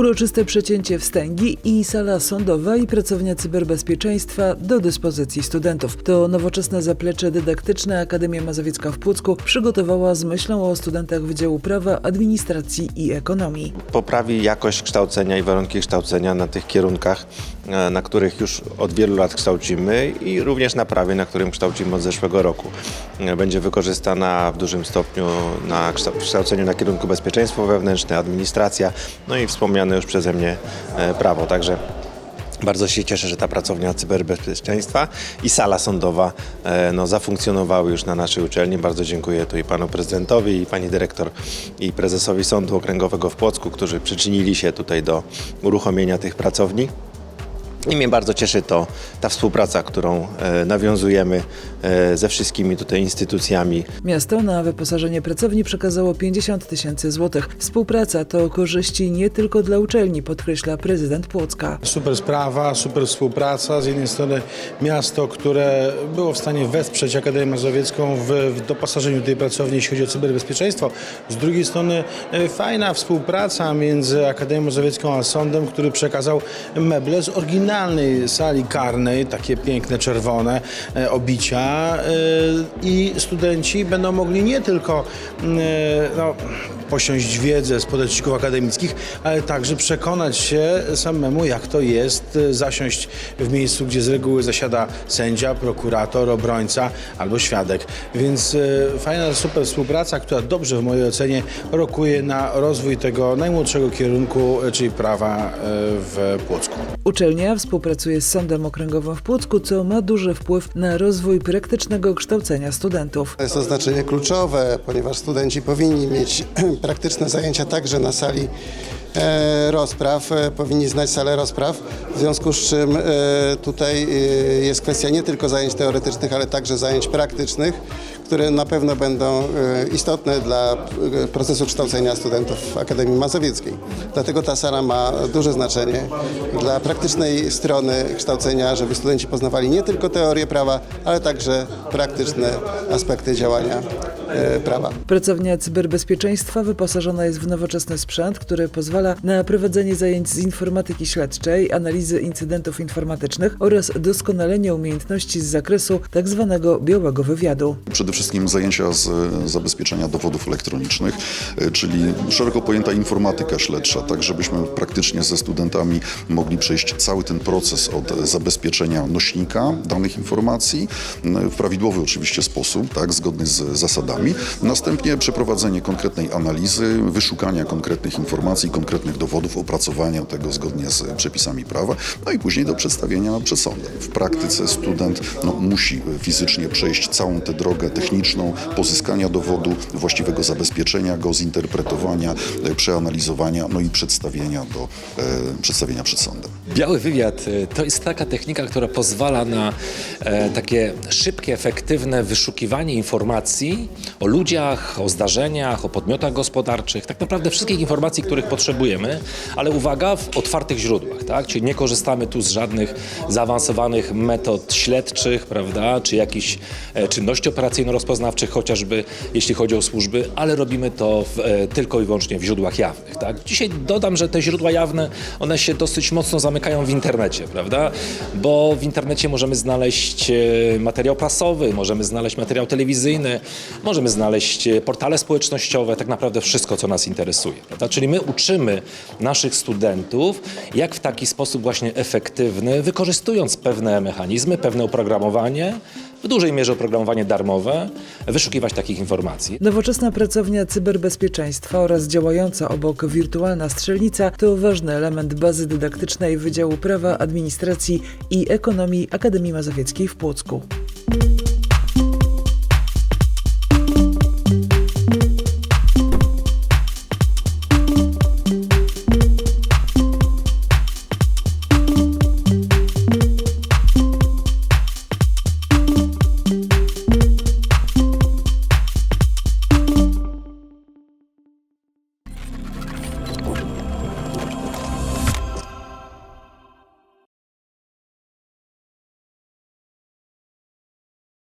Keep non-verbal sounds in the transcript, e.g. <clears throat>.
Uroczyste przecięcie wstęgi i sala sądowa i pracownia cyberbezpieczeństwa do dyspozycji studentów. To nowoczesne zaplecze dydaktyczne Akademia Mazowiecka w Płocku przygotowała z myślą o studentach Wydziału Prawa, Administracji i Ekonomii. poprawi jakość kształcenia i warunki kształcenia na tych kierunkach, e, na których już od wielu lat kształcimy i również na prawie, na którym kształcimy od zeszłego roku. E, Będzie wykorzystana w dużym stopniu na kształceniu na kierunku bezpieczeństwo wewnętrzne, administracja, no i wspomniane już przeze mnie e, prawo. Także bardzo się cieszę, że ta pracownia cyberbezpieczeństwa i sala sądowa e, no, zafunkcjonowały już na naszej uczelni. Bardzo dziękuję tu i panu prezydentowi, i pani dyrektor, i prezesowi Sądu Okręgowego w Płocku, którzy przyczynili się tutaj do uruchomienia tych pracowni. I mnie bardzo cieszy to ta współpraca, którą e, nawiązujemy e, ze wszystkimi tutaj instytucjami Miasto na wyposażenie pracowni przekazało 50 tysięcy złotych. Współpraca to korzyści nie tylko dla uczelni, podkreśla prezydent Płocka. Super sprawa, super współpraca. Z jednej strony miasto, które było w stanie wesprzeć Akademię Mazowiecką w, w doposażeniu tej pracowni, jeśli chodzi o cyberbezpieczeństwo. Z drugiej strony e, fajna współpraca między Akademią Mazowiecką a sądem, który przekazał meble z oryginalnej sali karnej, takie piękne czerwone e, obicia e, i studenci będą mogli nie tylko e, no, posiąść wiedzę z podręczników akademickich, ale także przekonać się samemu, jak to jest zasiąść w miejscu, gdzie z reguły zasiada sędzia, prokurator, obrońca albo świadek. Więc fajna, super współpraca, która dobrze w mojej ocenie rokuje na rozwój tego najmłodszego kierunku, czyli prawa w Płocku. Uczelnia współpracuje z Sądem Okręgowym w Płocku, co ma duży wpływ na rozwój praktycznego kształcenia studentów. Jest to znaczenie kluczowe, ponieważ studenci powinni mieć <clears throat> praktyczne zajęcia także na sali rozpraw, e, powinni znać salę rozpraw, w związku z czym e, tutaj e, jest kwestia nie tylko zajęć teoretycznych, ale także zajęć praktycznych, które na pewno będą e, istotne dla e, procesu kształcenia studentów Akademii Mazowieckiej. Dlatego ta sala ma duże znaczenie dla praktycznej strony kształcenia, żeby studenci poznawali nie tylko teorię prawa, ale także praktyczne aspekty działania e, prawa. Pracownia cyberbezpieczeństwa wyposażona jest w nowoczesny sprzęt, który pozwala na prowadzenie zajęć z informatyki śledczej, analizy incydentów informatycznych oraz doskonalenia umiejętności z zakresu tzw. białego wywiadu. Przede wszystkim zajęcia z zabezpieczenia dowodów elektronicznych, e, czyli szeroko pojęta informatyka śledcza, tak żebyśmy praktycznie ze studentami mogli przejść cały ten proces od zabezpieczenia nośnika danych informacji w prawidłowy oczywiście sposób, tak, zgodny z zasadami. Następnie przeprowadzenie konkretnej analizy, wyszukania konkretnych informacji, konkretnych dowodów, opracowania tego zgodnie z przepisami prawa, no i później do przedstawienia przed sądem. W praktyce student no, musi fizycznie przejść całą tę drogę techniczną pozyskania dowodu, właściwego zabezpieczenia go, zinterpretowania, e, przeanalizowania, no i przedstawienia, do, e, przedstawienia przed sądem. Biały wywiad e, to jest taka technika, która pozwala na e, takie szybkie, efektywne wyszukiwanie informacji o ludziach, o zdarzeniach, o podmiotach gospodarczych, tak naprawdę wszystkich informacji, których potrzebujemy, ale uwaga, w otwartych źródłach, tak? Czyli nie korzystamy tu z żadnych zaawansowanych metod śledczych, prawda, czy jakichś e, czynności operacyjno-rozpoznawczych, chociażby jeśli chodzi o służby, ale robimy to w, e, tylko i wyłącznie w źródłach jawnych, tak? Dzisiaj dodam, że te źródła jawne, one się dosyć mocno zamykają w internecie, prawda? Bo w internecie możemy znaleźć e, materiał prasowy, możemy znaleźć materiał telewizyjny, możemy znaleźć portale społecznościowe, tak naprawdę wszystko, co nas interesuje, prawda? Czyli my uczymy naszych studentów, jak w taki sposób właśnie efektywny, wykorzystując pewne mechanizmy, pewne oprogramowanie, w dużej mierze oprogramowanie darmowe, wyszukiwać takich informacji. Nowoczesna pracownia cyberbezpieczeństwa oraz działająca obok wirtualna strzelnica to ważny element bazy dydaktycznej Wydziału Prawa, Administracji i Ekonomii Akademii Mazowieckiej w Płocku.